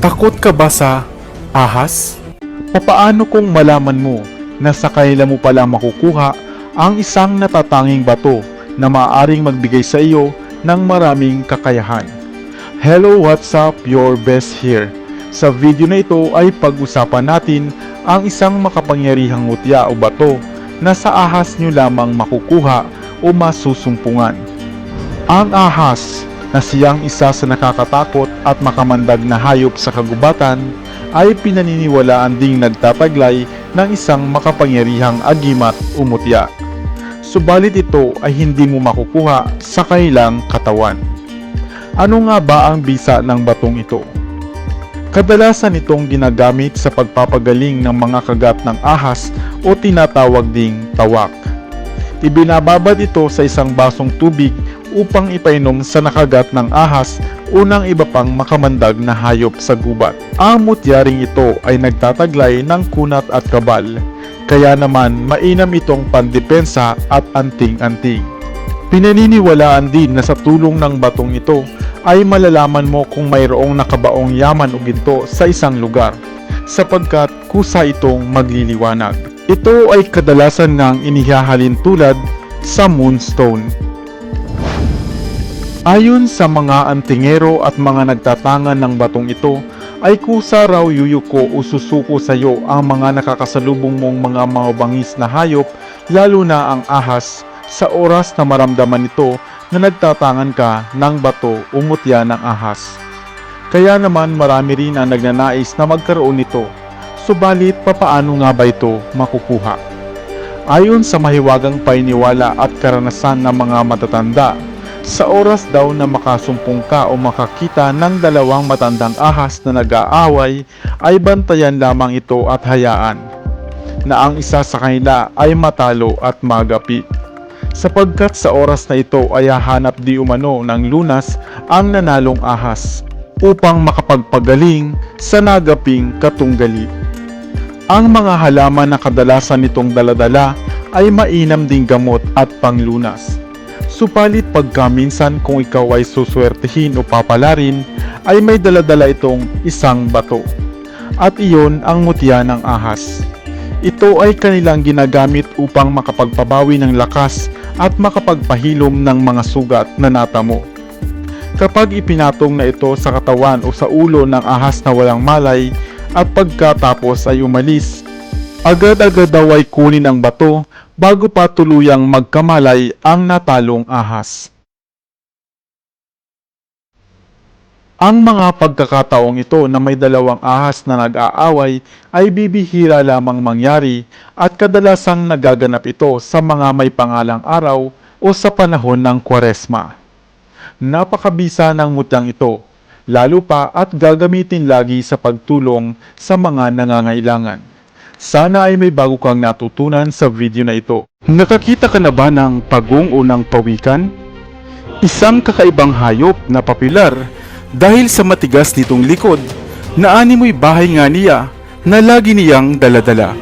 Takot ka ba sa ahas? Papaano kung malaman mo na sa kanila mo pala makukuha ang isang natatanging bato na maaaring magbigay sa iyo ng maraming kakayahan? Hello, what's up? Your best here. Sa video na ito ay pag-usapan natin ang isang makapangyarihang mutya o bato na sa ahas nyo lamang makukuha o masusumpungan. Ang ahas na siyang isa sa nakakatakot at makamandag na hayop sa kagubatan ay pinaniniwalaan ding nagtataglay ng isang makapangyarihang agimat o mutya. Subalit ito ay hindi mo makukuha sa kailang katawan. Ano nga ba ang bisa ng batong ito? Kadalasan itong ginagamit sa pagpapagaling ng mga kagat ng ahas o tinatawag ding tawak. Ibinababad ito sa isang basong tubig upang ipainom sa nakagat ng ahas o ng iba pang makamandag na hayop sa gubat. Ang mutyaring ito ay nagtataglay ng kunat at kabal, kaya naman mainam itong pandepensa at anting-anting. Pinaniniwalaan din na sa tulong ng batong ito ay malalaman mo kung mayroong nakabaong yaman o ginto sa isang lugar sapagkat kusa itong magliliwanag. Ito ay kadalasan ngang inihahalin tulad sa moonstone. Ayon sa mga antingero at mga nagtatangan ng batong ito, ay kusa raw yuyuko o susuko sa iyo ang mga nakakasalubong mong mga mabangis na hayop, lalo na ang ahas, sa oras na maramdaman ito na nagtatangan ka ng bato o mutya ng ahas. Kaya naman marami rin ang nagnanais na magkaroon nito, subalit papaano nga ba ito makukuha? Ayon sa mahiwagang painiwala at karanasan ng mga matatanda, sa oras daw na makasumpong ka o makakita ng dalawang matandang ahas na nag-aaway, ay bantayan lamang ito at hayaan na ang isa sa kanila ay matalo at magapi. Sapagkat sa oras na ito ay hahanap di umano ng lunas ang nanalong ahas upang makapagpagaling sa nagaping katunggali. Ang mga halaman na kadalasan nitong daladala ay mainam ding gamot at panglunas. Supalit pagka minsan kung ikaw ay suswertehin o papalarin, ay may daladala itong isang bato. At iyon ang mutya ng ahas. Ito ay kanilang ginagamit upang makapagpabawi ng lakas at makapagpahilom ng mga sugat na natamo. Kapag ipinatong na ito sa katawan o sa ulo ng ahas na walang malay at pagkatapos ay umalis, agad-agad daw ay kunin ang bato bago pa tuluyang magkamalay ang natalong ahas. Ang mga pagkakataong ito na may dalawang ahas na nag-aaway ay bibihira lamang mangyari at kadalasang nagaganap ito sa mga may pangalang araw o sa panahon ng kwaresma. Napakabisa ng mutyang ito, lalo pa at gagamitin lagi sa pagtulong sa mga nangangailangan. Sana ay may bago kang natutunan sa video na ito. Nakakita ka na ba ng pagong o ng pawikan? Isang kakaibang hayop na popular dahil sa matigas nitong likod na animoy bahay nga niya na lagi niyang daladala.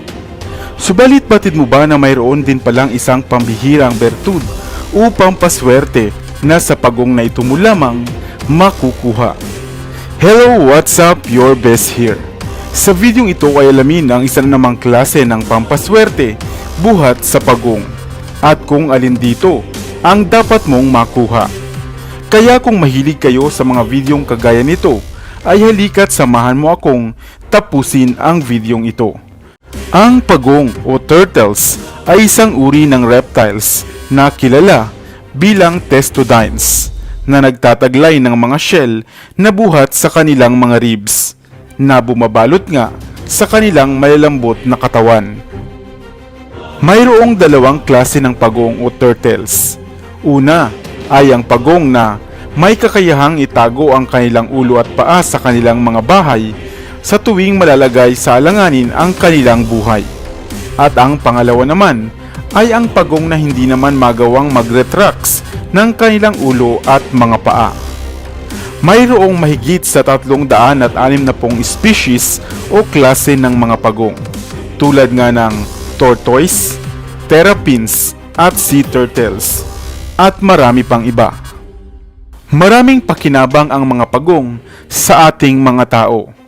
Subalit batid mo ba na mayroon din palang isang pambihirang bertud upang paswerte na sa pagong na ito mo lamang makukuha? Hello, what's up? Your best here. Sa videong ito ay alamin ang isa na namang klase ng pampaswerte buhat sa pagong at kung alin dito ang dapat mong makuha. Kaya kung mahilig kayo sa mga videong kagaya nito, ay halika't samahan mo akong tapusin ang videong ito. Ang pagong o turtles ay isang uri ng reptiles na kilala bilang testudines na nagtataglay ng mga shell na buhat sa kanilang mga ribs na bumabalot nga sa kanilang malalambot na katawan. Mayroong dalawang klase ng pagong o turtles. Una ay ang pagong na may kakayahang itago ang kanilang ulo at paa sa kanilang mga bahay sa tuwing malalagay sa alanganin ang kanilang buhay. At ang pangalawa naman ay ang pagong na hindi naman magawang magretracts ng kanilang ulo at mga paa. Mayroong mahigit sa tatlong daan at anim na pong species o klase ng mga pagong, tulad nga ng tortoise, terrapins at sea turtles, at marami pang iba. Maraming pakinabang ang mga pagong sa ating mga tao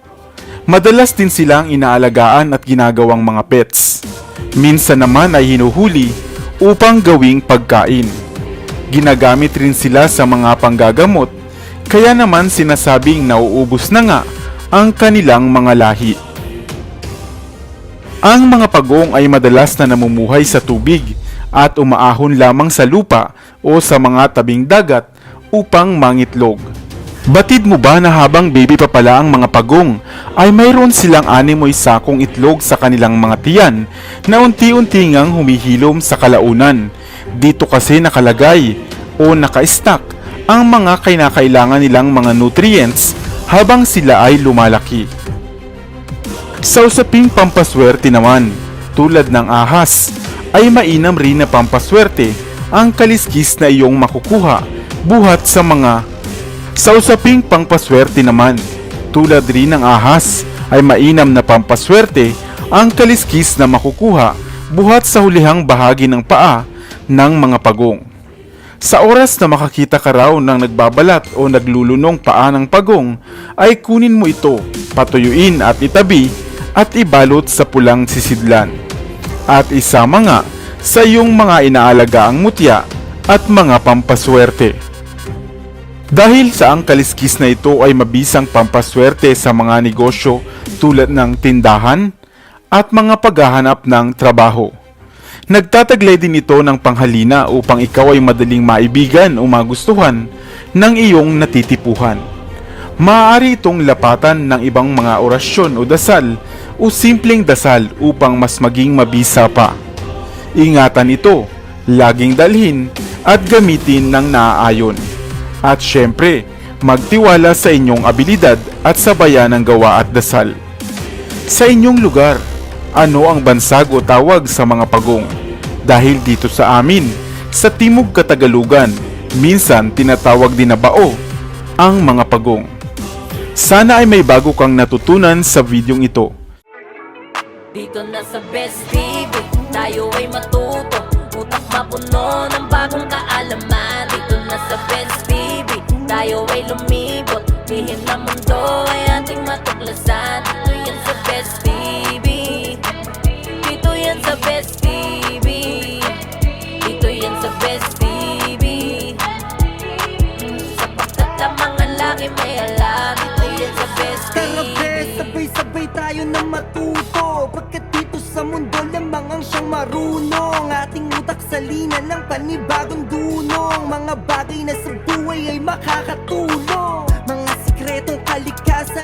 Madalas din silang inaalagaan at ginagawang mga pets. Minsan naman ay hinuhuli upang gawing pagkain. Ginagamit rin sila sa mga panggagamot, kaya naman sinasabing nauubos na nga ang kanilang mga lahi. Ang mga pagong ay madalas na namumuhay sa tubig at umaahon lamang sa lupa o sa mga tabing dagat upang mangitlog. Batid mo ba na habang baby pa pala ang mga pagong ay mayroon silang animoy sakong itlog sa kanilang mga tiyan na unti-unti ngang humihilom sa kalaunan. Dito kasi nakalagay o naka-stack ang mga kinakailangan nilang mga nutrients habang sila ay lumalaki. Sa usaping pampaswerte naman, tulad ng ahas, ay mainam rin na pampaswerte ang kaliskis na iyong makukuha buhat sa mga sa usaping pangpaswerte naman, tulad rin ng ahas, ay mainam na pampaswerte ang kaliskis na makukuha buhat sa hulihang bahagi ng paa ng mga pagong. Sa oras na makakita ka raw ng nagbabalat o naglulunong paa ng pagong, ay kunin mo ito, patuyuin at itabi at ibalot sa pulang sisidlan. At isama nga sa iyong mga inaalagaang mutya at mga pampaswerte. Dahil sa ang kaliskis na ito ay mabisang pampaswerte sa mga negosyo tulad ng tindahan at mga paghahanap ng trabaho. Nagtataglay din ito ng panghalina upang ikaw ay madaling maibigan o magustuhan ng iyong natitipuhan. Maaari itong lapatan ng ibang mga orasyon o dasal o simpleng dasal upang mas maging mabisa pa. Ingatan ito, laging dalhin at gamitin ng naaayon. At syempre, magtiwala sa inyong abilidad at sabayan ng gawa at dasal. Sa inyong lugar, ano ang bansag o tawag sa mga pagong? Dahil dito sa amin, sa Timog Katagalugan, minsan tinatawag din na bao ang mga pagong. Sana ay may bago kang natutunan sa videong ito. Dito na sa Best TV Tayo ay matuto Utak mapuno ng bagong kaalaman Dito na sa Best TV Tayo ay lumibot Lihim na tayo na matuto Pagkat dito sa mundo lamang ang siyang marunong. Ating utak sa lina ng panibagong dunong. Mga bagay na sa buhay ay makakatulong